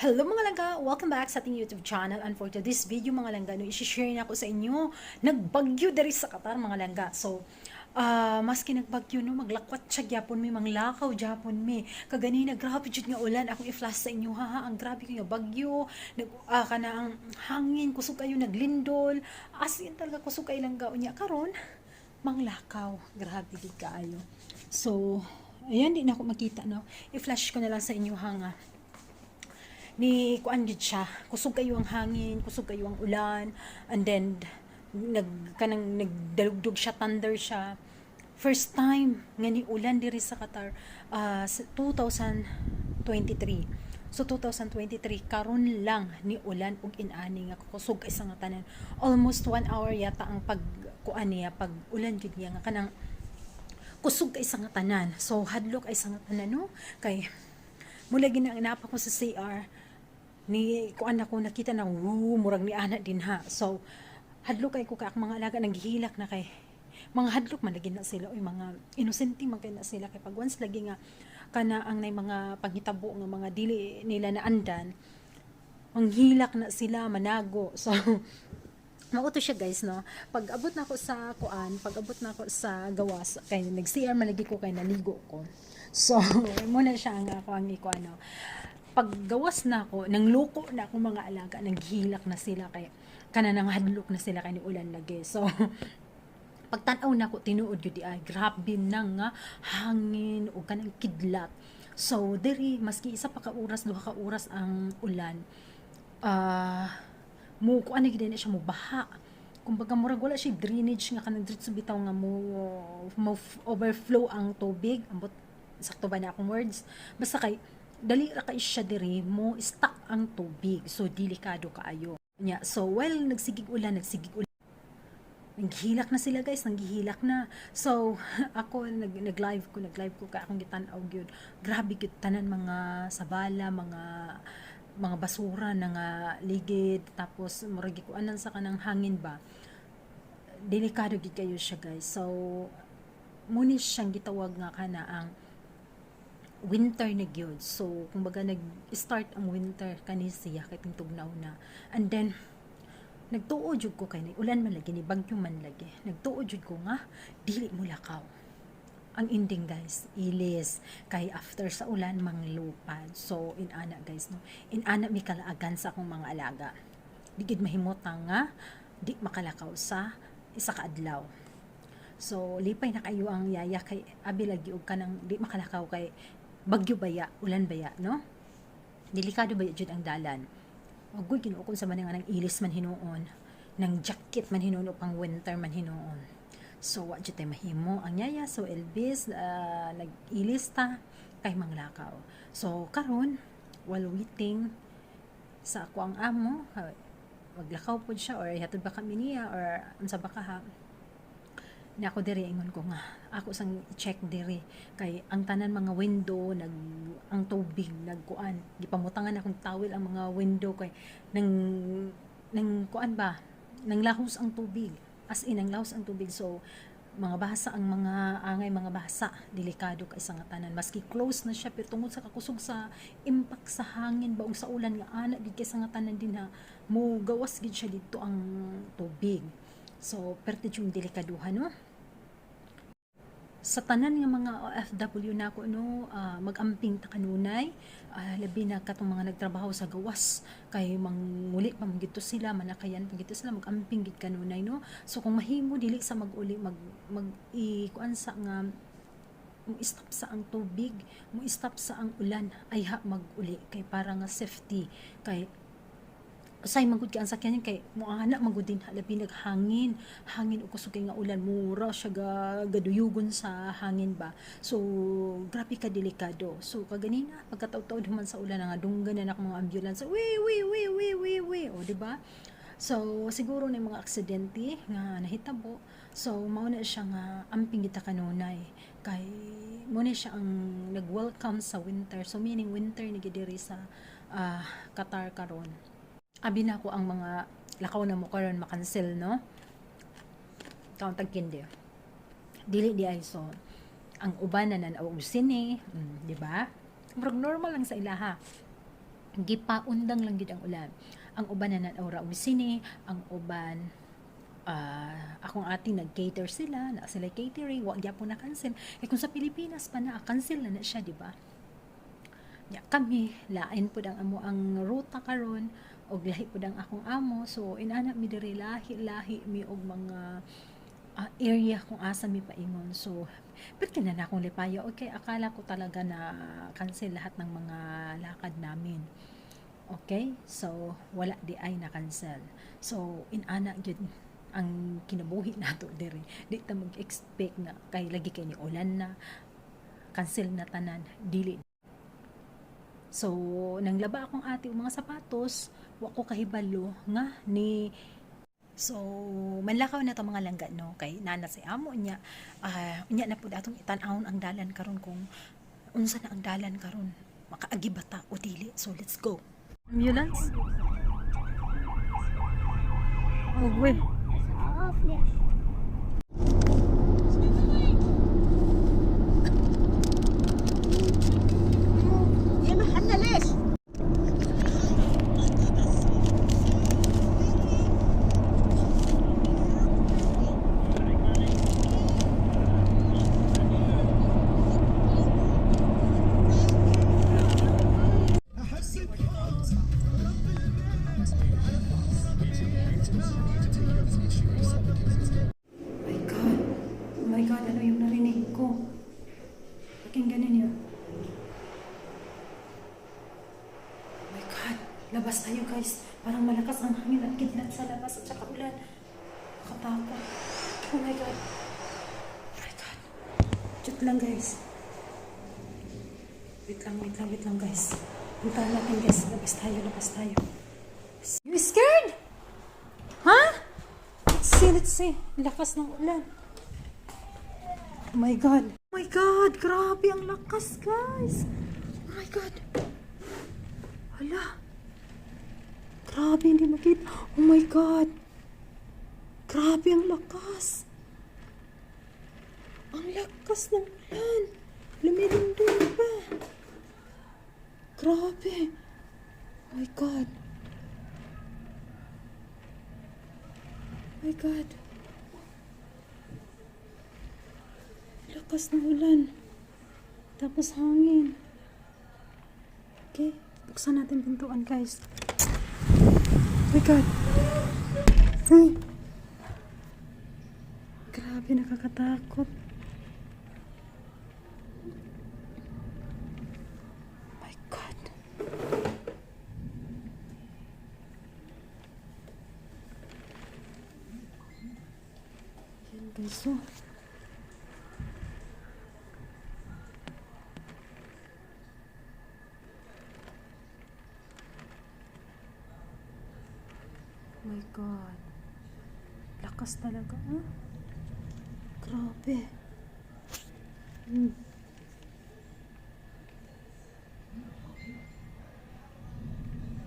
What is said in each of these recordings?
Hello mga langga! Welcome back sa ating YouTube channel and for today's video mga langga, no, isi-share na ako sa inyo nagbagyo dari sa Qatar mga langga. So, ah maski nagbagyo no, maglakwat siya gyapon mi, manglakaw gyapon mi. Kaganina grabe jud nga ulan akong i-flash sa inyo ha, ha ang grabe ko nga bagyo, nag ah, kana ang hangin kusog kayo naglindol. As in talaga kusog kay langga unya karon manglakaw. Grabe di kaayo. So, ayan di na ako makita no. I-flash ko na lang sa inyo ha nga ni kuan gid siya kusog kayo ang hangin kusog kayo ang ulan and then nag kanang nagdalugdog siya thunder siya. First time nga ni ulan diri sa Qatar ah, sa 2023 so 2023 karon lang ni ulan ug inani nga kusog kay nga tanan. Almost one hour yata ang pag kuan niya pag ulan gid niya nga kanang kusog kay nga tanan. So hadlok ay nga tanan no? Kay mula gina napa ko sa CR ni kuan ako nakita na woo murag ni ana din ha so hadlok kay ko ka mga alaga naghihilak na kay mga hadlok man lagi na sila oy mga inosente man kay na sila kay pag once lagi nga kana ang nay mga panghitabo nga mga dili nila na andan manghilak na sila manago so Mauto siya guys no. Pag abot na ako sa kuan, pag abot na ako sa gawas, kay nag CR malagi ko kay naligo ko. So, muna siya ang ako ang iko ano. Pag gawas na ako, nang luko na ako mga alaga, naghilak na sila kay kana nang hadlok na sila kay ni ulan lagi. So, pagtanaw na ko tinuod gyud di ay grabe na nga hangin o kanang kidlat. So, diri maski isa pa ka oras, duha ka oras ang ulan. Ah, mo ko ano gid siya mo baha kumbaga murag wala siya drainage nga kanang diretso bitaw nga mo, mo overflow ang tubig ambot sakto ba na akong words basta kay dali ra kay siya diri mo stuck ang tubig. So delikado kaayo. Nya so while nagsigig ulan nagsigig ulan. Naghilak na sila guys. Naghihilak na. So ako nag nag live ko nag live ko kay akong gitan-aw gyud. Grabe gyud tanan mga sabala mga mga basura na nga ligid. Tapos murag kuanan sa kanang hangin ba? Delikado gid kayo siya guys. So muni siyang gitawag nga kana ang winter na gyud. So kumbaga nag-start ang winter kani siya kay tugnaw na. And then nagtuo jud ko kay ulan man lagi ni bagyo man lagi. Nagtuo jud ko nga dili mo lakaw. Ang ending guys ilis. Kay after sa ulan manglupad so inana guys no? Inana mi kalaagan sa akong mga alaga. Di gid mahimutang nga di makalakaw sa isa ka adlaw so lipay na kayo ang yaya kay abi lagi og kanang di makalakaw kay bagyo baya ulan baya no delikado ba jud ang dalan Agoy ginuokon sa man nga nang ilis man hinuon nang jacket man hinuon pang winter man hinuon So, wa jud tay mahimo ang yaya. So, Elvis, uh, nag-ilis ta kay manglakaw. So, karon while waiting sa ako ang amo, maglakaw po siya or hatod ba kami niya or unsa ba ha na ako diri ingon ko nga ako sang check diri. Kay ang tanan mga window nag ang tubig nagkuan. Gipamutangan akong towel ang mga window kay nang nang kuan ba? Nang lahos ang tubig. As in ang lahos ang tubig. So mga basa ang mga angay mga basa delikado kay sa nga tanan. Maski close na siya pero tungod sa kakusog sa impact sa hangin ba sa ulan nga ana gid kay sa nga tanan din ha mo gawas gid siya dito ang tubig. So perte yung delikaduhan no sa tanan nga mga OFW na ako no ah, mag-amping ta kanunay. Ah, labi na katong mga nagtrabaho sa gawas. Kay manguli pa gito sila manakayan pa gito sila mag-amping gid kanunay no. So kung mahimo dili sa mag-uli mag mag i kuan sa nga mo stop sa ang tubig mo stop sa ang ulan ay ha mag-uli. Kay para nga safety. Kay usay magud kay ang sakyanan kay mo ana magud din labi naghangin hangin ug kusog nga ulan mura siya ga gaduyugon sa hangin ba so grabe ka delikado so kaganina pagkataw-taw man sa ulan nga dunggan na mga ambulance wi wi wi wi wi wi o di ba So, siguro na mga aksidente nga nahitabo. So, mao na siya nga amping kita kanunay. Kay, mo na siya ang nag-welcome sa winter. So, meaning winter ni diri sa ah, Qatar karon abi na ko ang mga lakaw na mo karon makancel no? Kaon tag kindi dili di ay so ang uban na nan og sine mm, di ba? Murag normal lang sa ilaha gipaundang lang gid ang ulan. Ang uban na naura umisini ang uban ah akong ating nag-cater sila na sila catering wa gyapon na cancel. Eh kung sa Pilipinas pa na cancel na na siya di ba? Ya kami lain pud ang amo ang ruta karon og lahi pud ang akong amo. So inana mi diri lahi lahi mi og mga ah, area kung asa mi paingon. So but na na akong lipayo? Okay akala ko talaga na cancel lahat ng mga lakad namin. Okay so wala di ay na cancel so inana gyud ang kinabuhi nato diri. Di ta mag-expect nga kay lagi kay ni ulan na cancel na tanan. Dili So, nanglaba akong ate og mga sapatos, wa ko kahibalo nga ni So, manlakaw na to mga langga no kay nana si amo niya. ah unya na pud atong itan-awon ang dalan karon kung unsa na ang dalan karon makaagi bata o dili. So, let's go. Ambulance? Oh, we. يا my God. Oh my God, ano yung narinig ko? Pakinggan ninyo. Oh my God. Labas tayo guys. Parang malakas ang hangin at kidlat sa labas at saka ulan. Nakatakot. Oh my God. Oh my God. Chut lang guys. Wait lang, wait lang, wait lang guys. Puntahan natin guys. Labas tayo, labas tayo. Ang lakas ng ulan. Oh my God. Oh my God. Grabe ang lakas, guys. Oh my God. Hala. Grabe, hindi makita. Oh my God. Grabe ang lakas. Ang lakas ng ulan. Lumilindol pa. Grabe. Oh my God. my God. Lakas ng ulan. Tapos hangin. Okay. Buksan natin pintuan, guys. Oh my God. Hey. Grabe, nakakatakot. Oh my God. Yan, guys. Oh. My God. Lakas talaga, ah. Grabe. Hmm.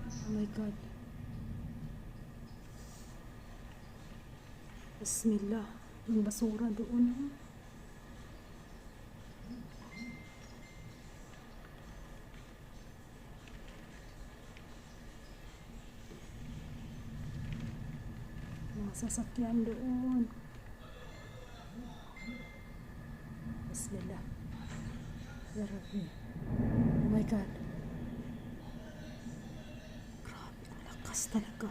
Oh my God. Bismillah. Yung basura doon, ha? Sasakyan doon. Bismillah. Ya Rabbi. Oh my God. Grabe, ang lakas talaga.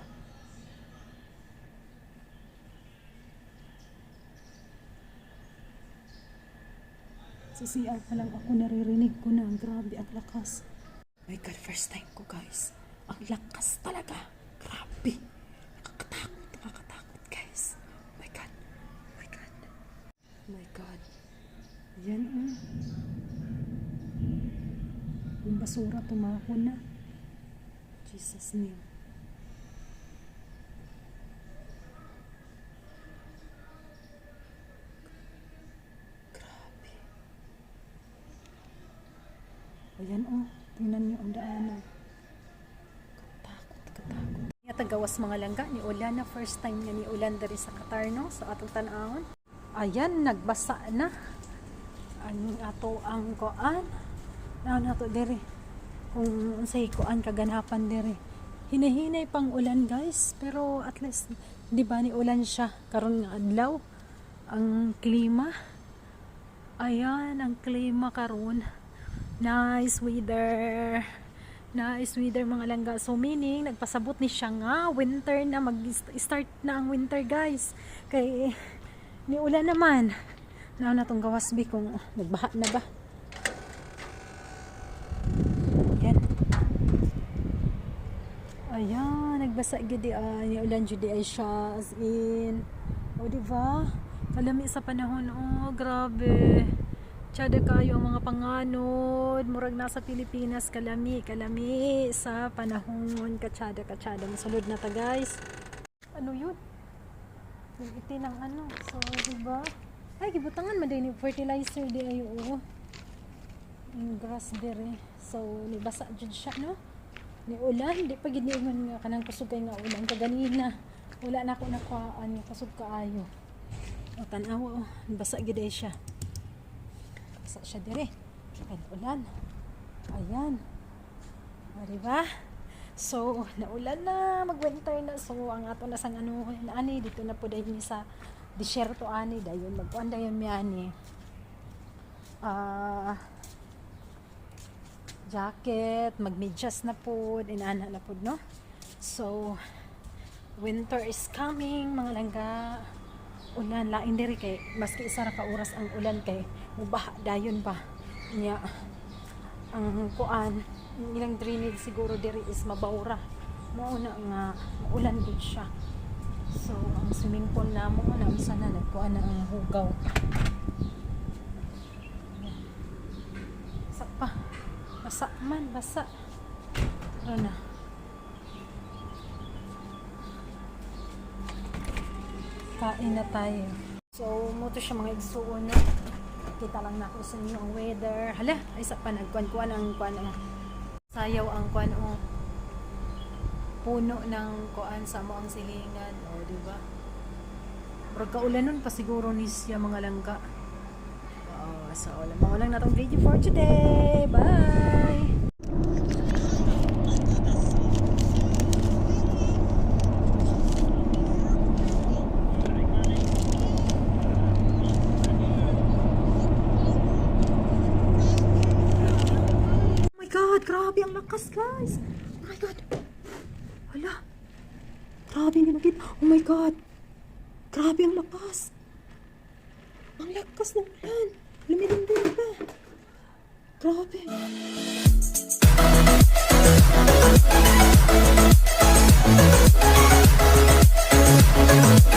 Sa CR pa lang ako naririnig ko na. Grabe, ang lakas. Oh my God, first time ko guys. Ang lakas talaga. Grabe. Nakakatakot, nakakatakot guys. Oh my God. Oh my God. Oh my God. Yan ah. Yung basura tumahon na. Jesus name. Grabe. Ayan oh, tingnan niyo ang daanan. Katakot, katakot. Nga tagawas mga langga ni Ulan na first time niya ni Ulan dari sa Qatar no sa atong tan-awon. Ayan, nagbasa na. Ang ato ang koan. Na nato diri. kung unsay kuan kaganapan dire. Hinahinay pang ulan guys, pero at least di ba ni ulan siya karon nga adlaw ang klima. Ayan ang klima karon. Nice weather. Nice weather mga langga. So meaning nagpasabot ni siya nga winter na mag-start na ang winter guys. Kay ni ulan naman. Now na tong gawas bi kung nagbaha na ba. Yan. Ayan, nagbasa gid ay ni ulan jud ay siya as in. O di ba? Kalami sa panahon oh, grabe. Tsada kayo ang mga panganod, murag nasa Pilipinas kalami, kalami sa panahon katsada katsada. Masulod na ta guys. Ano yun? Iti ng ano. So, di ba? Ay, gibutangan man din fertilizer di ayo oh. Yung grass dire. So, nibasa jud siya no? Ni ulan, di pa gid niingon nga kanang kusugay nga ulan kaganina. Wala na ako nakuhaan nga kusog kaayo. O tanaw oh, basa gid ay siya. Basa siya dire. Kaya ulan. Ayan. O, di ba? So, naulan na, mag-winter na. So, ang ato na sang ano, ani, dito na po dahil sa disyerto ani, dayon magkuan dayon mi ani. Ah, jacket, magmedyas na po, inana na po, no? So, winter is coming, mga langga. Ulan, lain diri kay, maski isa ra ka oras ang ulan kay, mubaha dayon pa. Nya, ang kuan, ang ilang drainage siguro diri is mabawra. Mauna nga, ulan gud siya. So, ang swimming pool na mo, na unsa na, nagkuan na ang hugaw. Basa pa. Basa man, basa. Ano na. Kain na tayo. So, mo to siya mga igsuon na. Kita lang na ako sa inyo ang weather. Hala, ay sa pa nagkuan-kuan ang kuan ang sayaw ang kuan o puno ng kuan sa mo ang silingan o di ba? Murag kaulanon pa siguro ni siya mga langka. Oo, so wala mo lang natong video for today. Bye. Oh my God, grabe ang lakas, guys. Oh my God. Wala. Grabe ang ginagit. Oh my God. Grabe ang lakas. Ang lakas ng ulan. Lumilim din ba? Grabe. Grabe.